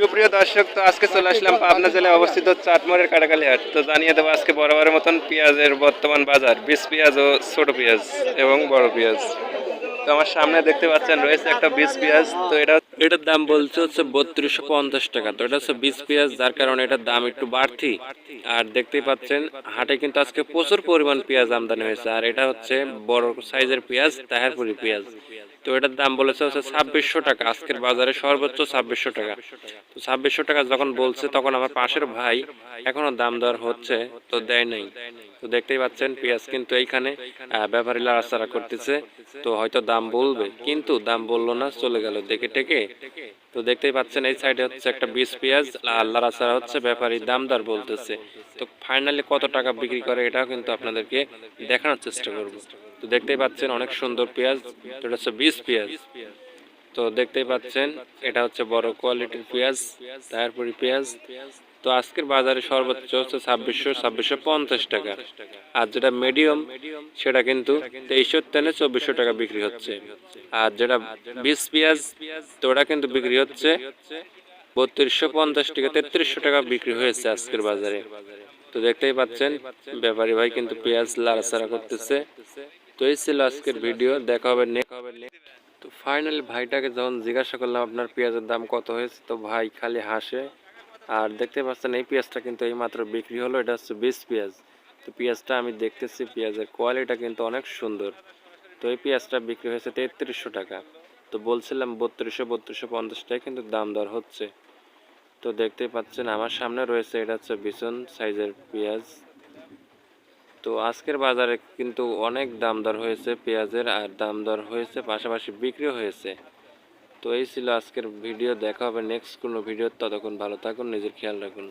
সুপ্রিয় দর্শক, তো আজকে চলে আসলাম পাবনা জেলায় অবস্থিত চাটমোড়ের কাটাকালি হাট। তো জানিয়ে দেবো আজকে বরাবরের মতন পেঁয়াজের বর্তমান বাজার বিশ পেঁয়াজ ও ছোট পেঁয়াজ এবং বড় পেঁয়াজ। তো আমার সামনে দেখতে পাচ্ছেন রয়েছে একটা বিশ পেঁয়াজ, তো এটা এটার দাম বলছে হচ্ছে বত্রিশশো পঞ্চাশ টাকা। তো এটা হচ্ছে বিশ পেঁয়াজ, যার কারণে এটার দাম একটু বাড়তি। আর দেখতেই পাচ্ছেন, হাটে কিন্তু আজকে প্রচুর পরিমাণ পেঁয়াজ আমদানি হয়েছে। আর এটা হচ্ছে বড় সাইজের পেঁয়াজ তাহারপুরি পেঁয়াজ। তো এটার দাম বলেছে হচ্ছে ছাব্বিশশো টাকা। আজকের বাজারে সর্বোচ্চ ছাব্বিশশো টাকা। তো ছাব্বিশশো টাকা যখন বলছে, তখন আমার পাশের ভাই এখনও দাম দর হচ্ছে, তো দেয় নাই। তো দেখতেই পাচ্ছেন, পেঁয়াজ কিন্তু এইখানে ব্যাপারী লাড়াচাড়া করতেছে। তো হয়তো দাম বলবে। কিন্তু দাম বলল না, চলে গেল দেখে টেকে। তো দেখতেই পাচ্ছেন এই সাইডে হচ্ছে একটা বিশ পেঁয়াজ আল্লাহ লাড়াচাড়া হচ্ছে ব্যাপারী দামদার বলতেছে। তো ফাইনালি কত টাকা বিক্রি করে এটাও কিন্তু আপনাদেরকে দেখানোর চেষ্টা করব। তো দেখতেই পাচ্ছেন অনেক সুন্দর পেঁয়াজ, তো এটা হচ্ছে বিশ পেঁয়াজ। তো দেখতেই পাচ্ছেন, এটা হচ্ছে বড় কোয়ালিটির পেঁয়াজ, তারপরে পেঁয়াজ। তো আজকের বাজারে সর্বোচ্চ হচ্ছে ছাব্বিশশো ছাব্বিশশো পঞ্চাশ টাকা। আর যেটা মিডিয়াম সেটা কিন্তু তেইশশো, তেনে চব্বিশশো টাকা বিক্রি হচ্ছে। আর যেটা বিশ পেঁয়াজ, তো ওটা কিন্তু বিক্রি হচ্ছে বত্রিশশো পঞ্চাশ টাকা তেত্রিশশো টাকা বিক্রি হয়েছে আজকের বাজারে। তো দেখতেই পাচ্ছেন, ব্যাপারী ভাই কিন্তু পেঁয়াজ লাড়াচাড়া করতেছে। তো এই ছিল আজকের ভিডিও দেখা হবে নেক্সট। তো ফাইনালি ভাইটাকে যখন জিজ্ঞাসা করলাম, আপনার পেঁয়াজের দাম কত হয়েছে? তো ভাই খালি হাসে। আর দেখতে পাচ্ছেন, এই পেঁয়াজটা কিন্তু এই মাত্র বিক্রি হলো, এটা হচ্ছে বিশ পেঁয়াজ। তো পেঁয়াজটা আমি দেখতেছি, পেঁয়াজের কোয়ালিটিটা কিন্তু অনেক সুন্দর। তো এই পেঁয়াজটা বিক্রি হয়েছে তেত্রিশশো টাকা। তো বলছিলাম, বত্রিশশো বত্রিশশো পঞ্চাশ টাকা কিন্তু দাম দর হচ্ছে। তো দেখতেই পাচ্ছেন, আমার সামনে রয়েছে, এটা হচ্ছে ভীষণ সাইজের পেঁয়াজ। তো আজকের বাজারে কিন্তু অনেক দাম দর হয়েছে, পেঁয়াজের আর দাম দর হয়েছে, পাশাপাশি বিক্রিও হয়েছে। তো এই ছিল আজকের ভিডিও, দেখা হবে নেক্সট কোনো ভিডিও ততক্ষণ ভালো থাকুন, নিজের খেয়াল রাখুন।